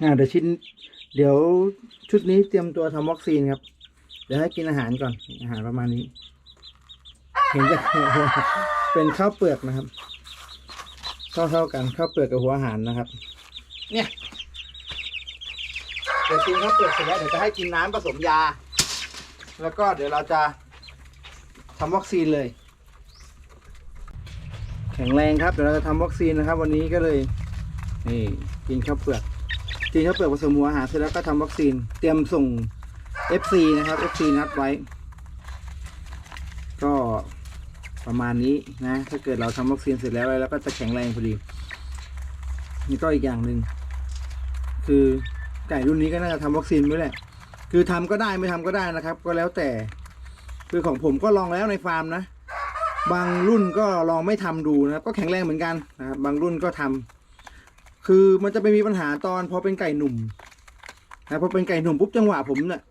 อ่าเดี๋ยวชิ้น เดี๋ยวชุดนี้เตรียมตัวทำวัคซีนครับ เดี๋ยวให้กินอาหารก่อน อาหารประมาณนี้ เห็นจะเป็นข้าวเปลือกนะครับเท่าเท่าๆกันข้าวเปลือกกับหัวอาหารนะครับ เนี่ย เดี๋ยวกินข้าวเปลือกเสร็จแล้วเดี๋ยวจะให้กินน้ำผสมยา แล้วก็เดี๋ยวเราจะทำวัคซีนเลย แข็งแรงครับ เดี๋ยวเราจะทำวัคซีนนะครับ วันนี้ก็เลย นี่กินข้าวเปลือก กินข้าเปลือกผสมหัวอาหารเสร็จแล้วก็ทำวัคซีน เตรียมส่ง FC นะครับ FC นัดไว้ ก็ประมาณนี้นะ ถ้าเกิดเราทำวัคซีนเสร็จแล้วแล้วก็จะแข็งแรงพอดีนี่ก็อีกอย่างหนึ่งคือไก่รุ่นนี้ก็น่าจะทำวัคซีนไว้แหละ คือทำก็ได้ไม่ทำก็ได้นะครับ ก็แล้วแต่ คือของผมก็ลองแล้วในฟาร์มนะ บางรุ่นก็ลองไม่ทำดูนะครับ ก็แข็งแรงเหมือนกันนะครับ บางรุ่นก็ทำ คือมันจะไปมีปัญหาตอนพอเป็นไก่หนุ่มนะพอเป็นไก่หนุ่มปุ๊บจังหวะผมเนี่ย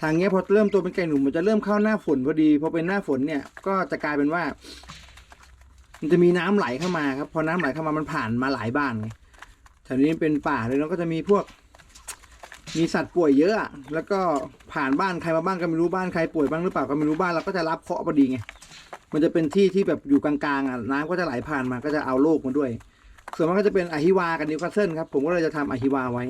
ทางเนี้ยพอเริ่มตัวเป็นไก่หนุ่มมันจะเริ่มเข้าหน้าฝนพอดีพอเป็นหน้าฝนเนี่ยก็จะกลายเป็นว่า มันจะมีน้ำไหลเข้ามาครับ พอน้ำไหลเข้ามามันผ่านมาหลายบ้านไงแถวนี้เป็นป่าเลยแล้วก็จะมีพวก มีสัตว์ป่วยเยอะแล้วก็ผ่านบ้านใครมาบ้างก็ไม่รู้บ้านใครป่วยบ้างหรือเปล่าก็ไม่รู้บ้านเราก็จะรับเคาะพอดีไงมันจะเป็นที่ที่แบบอยู่กลางๆอะน้ำก็จะไหลผ่านมาก็จะเอาโรคมาด้วย ส่วนมากก็จะเป็นอะฮิวากับนิวคาสเซิลครับผมก็เลยจะทำอะฮิวาไว้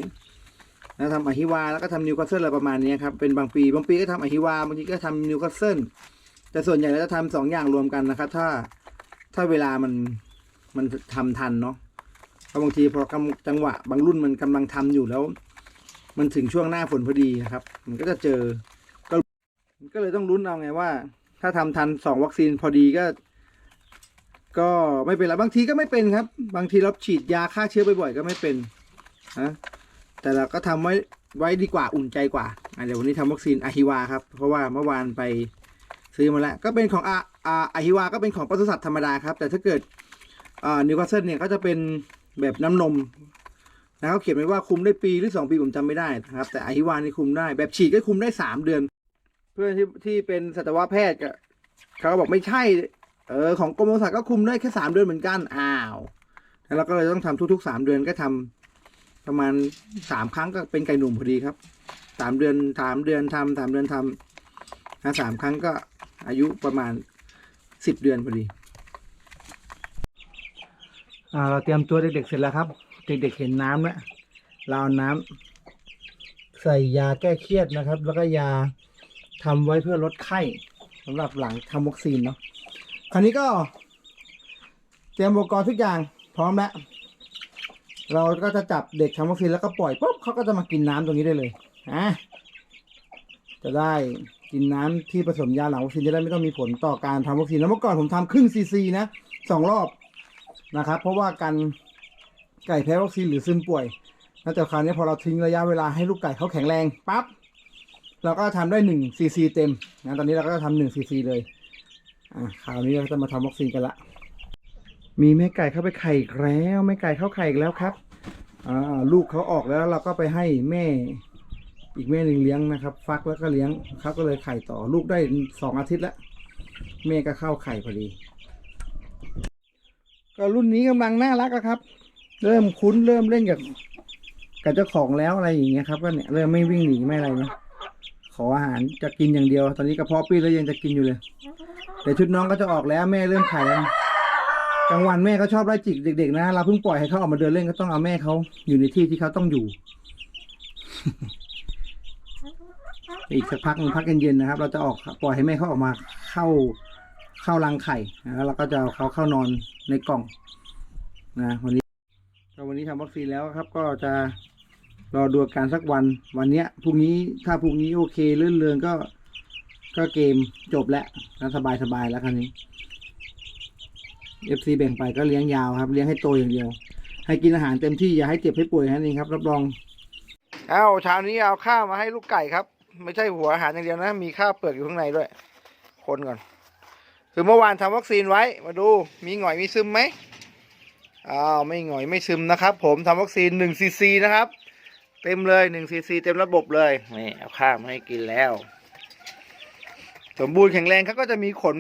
แล้วทำอะฮิวาแล้วก็ทำนิวคาสเซิลอะไรประมาณนี้ครับเป็นบางปีบางปีก็ทำอะฮิวาบางทีก็ทำนิวคาสเซิลแต่ส่วนใหญ่เราจะทำสองอย่างรวมกันนะครับ ถ้าถ้าเวลามันมันทำทันเนาะเพราะบางทีพอกำจังหวะ บางรุ่นมันกำลังทำอยู่แล้ว มันถึงช่วงหน้าฝนพอดีนะครับ มันก็จะเจอก็ก็เลยต้องลุ้นเอาไงว่า ถ้าทำทันสองวัคซีนพอดีก็ ก็ไม่เป็นไรบางทีก็ไม่เป็นครับ บางทีเราฉีดยาฆ่าเชื้อบ่อยๆก็ไม่เป็นนะแต่เราก็ทำไว้ไว้ดีกว่าอุ่นใจกว่าอะเดี๋ยววันนี้ทำวัคซีนอะฮิวาครับ เพราะว่าเมื่อวานไปซื้อมาแล้ว ก็เป็นของอะอะอะฮิวาก็เป็นของปศุสัตว์ธรรมดาครับ แต่ถ้าเกิดอ่านิวคาสเซิลเนี่ยก็จะเป็นแบบน้ำนมนะเขาเขียนไว้ว่าคุมได้ปีหรือสองปีผมจำไม่ได้นะครับ แต่อะฮิวานี่คุมได้ แบบฉีดก็คุมได้สามเดือน เพื่อนที่ที่เป็นสัตวแพทย์ก็เขาบอกไม่ใช่ เออของกรมปศุสัตว์ก็คุมได้แค่สามเดือนเหมือนกันอ้าวแล้วเราก็เลยต้องทำทุกๆสามเดือนก็ทำประมาณสามครั้งก็เป็นไก่หนุ่มพอดีครับสามเดือนสามเดือนทำสามเดือนทำนะสามครั้งก็อายุประมาณสิบเดือนพอดีอ่าเราเตรียมตัวเด็กๆเสร็จแล้วครับ เด็กๆเห็นน้ำแล้วเราเอาน้ำใส่ยาแก้เครียดนะครับ แล้วก็ยาทำไว้เพื่อลดไข้สำหรับหลังทำวัคซีนเนาะ คราวนี้ก็เตรียมอุปกรณ์ทุกอย่างพร้อมแล้ว เราก็จะจับเด็กทำวัคซีนแล้วก็ปล่อยปุ๊บเขาก็จะมากินน้ำตรงนี้ได้เลยอะจะได้กินน้ำที่ผสมยาหลังวัคซีนจะได้ไม่ต้องมีผลต่อการทำวัคซีนแล้วเมื่อก่อนผมทำครึ่งซีซีนะสองรอบนะครับ เพราะว่ากันไก่แพ้วัคซีนหรือซึมป่วยแล้วแต่คราวนี้พอเราทิ้งระยะเวลาให้ลูกไก่เขาแข็งแรงปั๊บเราก็ทำได้หนึ่งซีซีเต็มนะตอนนี้เราก็ทำหนึ่งซีซีเลย อะคราวนี้เราจะมาทำวัคซีนกันละ มีแม่ไก่เข้าไปไข่อีกแล้วแม่ไก่เข้าไข่อีกแล้วครับอ่าลูกเขาออกแล้วเราก็ไปให้แม่ อีกแม่หนึ่งเลี้ยงนะครับ ฟักแล้วก็เลี้ยงเขาก็เลยไข่ต่อลูกได้สองอาทิตย์แล้วแม่ก็เข้าไข่พอดี ก็รุ่นนี้กำลังน่ารักแล้วครับ เริ่มคุ้นเริ่มเล่นกับกับเจ้าของแล้วอะไรอย่างเงี้ยครับก็เนี่ยเริ่มไม่วิ่งหนีไม่อะไรนะขออาหารจะกินอย่างเดียว ตอนนี้กระเพาะปี้แล้วยังจะกินอยู่เลย แต่ชุดน้องก็จะออกแล้วแม่เริ่มไข่แล้วกลางวันแม่เขาชอบไล่จิกเด็ก ๆ นะเราเพิ่งปล่อยให้เขาออกมาเดินเล่นก็ต้องเอาแม่เขาอยู่ในที่ที่เขาต้องอยู่ อีกสักพักหนึ่งพักเย็นๆนะครับ เราจะออกปล่อยให้แม่เขาออกมาเข้าเข้ารังไข่แล้วเราก็จะเอาเขาเข้านอนในกล่องนะวันนี้ก็วันนี้ทำวัคซีนแล้วครับ ก็จะรอดูอาการสักวันวันเนี้ยพรุ่งนี้ถ้าพรุ่งนี้โอเคเลื่อนเรืองก็ ก็เกมจบแล้วแล้วสบายสบายๆแล้วคราวนี้ FC แบ่งไปก็เลี้ยงยาวครับ เลี้ยงให้โตอย่างเดียว ให้กินอาหารเต็มที่อย่าให้เจ็บให้ป่วยแค่นี้ครับ รับรองอ้าวเช้านี้เอาข้าวมาให้ลูกไก่ครับ ไม่ใช่หัวอาหารอย่างเดียวนะ มีข้าวเปลือกอยู่ข้างในด้วย คนก่อน คือเมื่อวานทำวัคซีนไว้ มาดู มีหงอยมีซึมไหมอ้าวไม่หงอยไม่ซึมนะครับ ผมทำวัคซีนหนึ่งซีซีนะครับ เต็มเลยหนึ่งซีซีเต็มระบบเลยนี่เอาข้าวมาให้กินแล้ว สมบูรณ์แข็งแรงเขาก็จะมีขน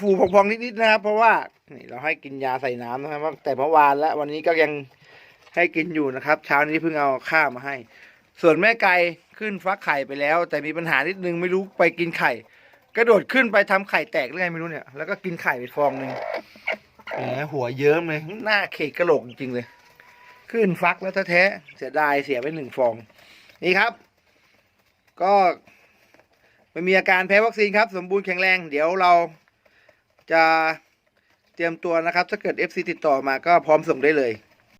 ฟูๆพองๆนิดๆนะครับ เพราะว่านี่เราให้กินยาใส่น้ำนะครับแต่เมื่อวานและวันนี้ก็ยังให้กินอยู่นะครับ เช้านี้เพิ่งเอาข้าวมาให้ ส่วนแม่ไก่ขึ้นฟักไข่ไปแล้ว แต่มีปัญหานิดนึงไม่รู้ไปกินไข่ กระโดดขึ้นไปทำไข่แตกหรือไงไม่รู้เนี่ยแล้วก็กินไข่ไปฟองหนึ่งแหมหัวเยิ้มเลยหน้าเขกกระโหลกจริงๆเลย ขึ้นฟักแล้วแท้ๆเสียดายเสียไปหนึ่งฟอง นี่ครับ ก็ ไม่มีอาการแพ้วัคซีนครับ สมบูรณ์แข็งแรง เดี๋ยวเราจะเตรียมตัวนะครับ ถ้าเกิด FC ติดต่อมาก็พร้อมส่งได้เลย